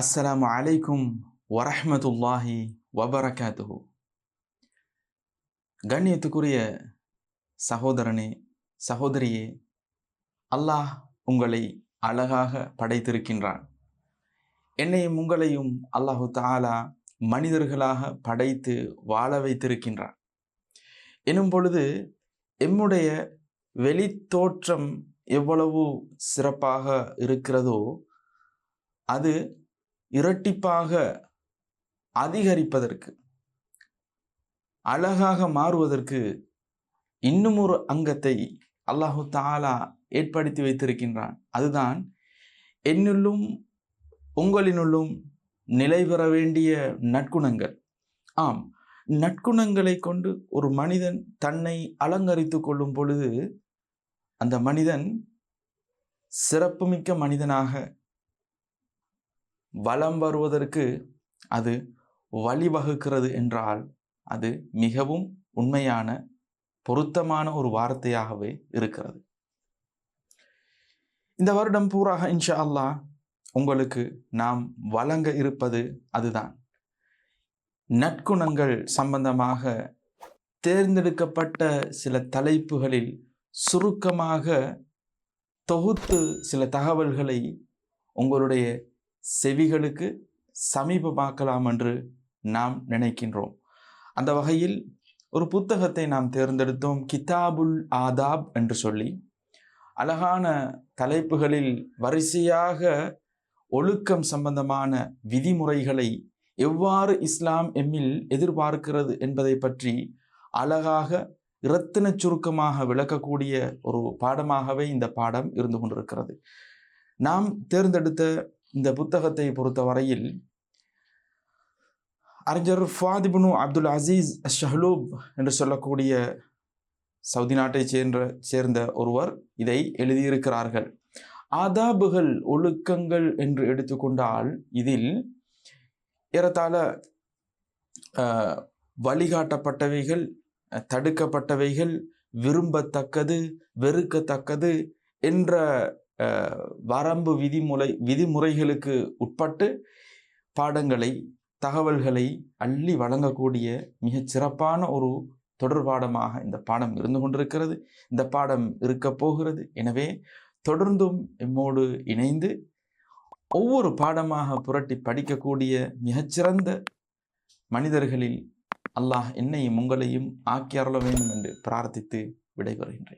அஸ்ஸலாமு அலைக்கும் வரஹ்மத்துல்லாஹி வபரகாத்துஹு. கண்ணியத்துக்குரிய சகோதரனே சகோதரியே அல்லாஹ் உங்களை அழகாக படைத்திருக்கின்றான். என்னையும் உங்களையும் அல்லாஹு தாலா மனிதர்களாக படைத்து வாழ வைத்திருக்கின்றான். எனும் பொழுது எம்முடைய வெளித்தோற்றம் எவ்வளவு சிறப்பாக இருக்கிறதோ அது இரட்டிப்பாக அதிகரிப்பதற்கு அழகாக மாறுவதற்கு இன்னும் ஒரு அங்கத்தை அல்லாஹு தாலா ஏற்படுத்தி வைத்திருக்கின்றான். அதுதான் என்னுள்ளும் உங்களினுள்ளும் நிலை பெற வேண்டிய நற்குணங்கள். ஆம் நற்குணங்களை கொண்டு ஒரு மனிதன் தன்னை அலங்கரித்து கொள்ளும் பொழுது அந்த மனிதன் சிறப்புமிக்க மனிதனாக வலம் வருவதற்கு அது வழிவகுக்கிறது என்றால் அது மிகவும் உண்மையான பொருத்தமான ஒரு வார்த்தையாகவே இருக்கிறது. இந்த வருடம் பூராக இன்ஷா அல்லாஹ் உங்களுக்கு நாம் வழங்க இருப்பது அதுதான். நற்குணங்கள் சம்பந்தமாக தேர்ந்தெடுக்கப்பட்ட சில தலைப்புகளில் சுருக்கமாக தொகுத்து சில தகவல்களை உங்களுடைய செவிகளுக்கு சமீபமாக்கலாம் என்று நாம் நினைக்கின்றோம். அந்த வகையில் ஒரு புத்தகத்தை நாம் தேர்ந்தெடுத்தோம் கிதாபுல் ஆதாப் என்று சொல்லி. அழகான தலைப்புகளில் வரிசையாக ஒழுக்கம் சம்பந்தமான விதிமுறைகளை எவ்வாறு இஸ்லாம் எம்மில் எதிர்பார்க்கிறது என்பதை பற்றி அழகாக இரத்தின சுருக்கமாக விளக்கக்கூடிய ஒரு பாடமாகவே இந்த பாடம் இருந்து கொண்டிருக்கிறது. நாம் தேர்ந்தெடுத்த இந்த புத்தகத்தை பொறுத்த வரையில் அறிஞர் ஃபாதிபுனு அப்துல் அசீஸ் ஷஹ்லூப் என்று சொல்லக்கூடிய சவுதி நாட்டை சேர்ந்த சேர்ந்த ஒருவர் இதை எழுதியிருக்கிறார்கள். ஆதாபுகள் ஒழுக்கங்கள் என்று எடுத்துக்கொண்டால் இதில் ஏறத்தாழ வழிகாட்டப்பட்டவைகள் தடுக்கப்பட்டவைகள் விரும்பத்தக்கது வெறுக்கத்தக்கது என்ற வரம்பு விதிமுறை விதிமுறைகளுக்கு உட்பட்டு பாடங்களை தகவல்களை அள்ளி வழங்கக்கூடிய மிகச் சிறப்பான ஒரு தொடர்பாடமாக இந்த பாடம் இருந்து கொண்டிருக்கிறது. இந்த பாடம் இருக்க போகிறது. எனவே தொடர்ந்தும் எம்மோடு இணைந்து ஒவ்வொரு பாடமாக புரட்டி படிக்கக்கூடிய மிகச்சிறந்த மனிதர்களில் அல்லாஹ் என்னையும் உங்களையும் ஆக்கி அருள வேண்டும் என்று பிரார்த்தித்து விடைபெறுகின்றேன்.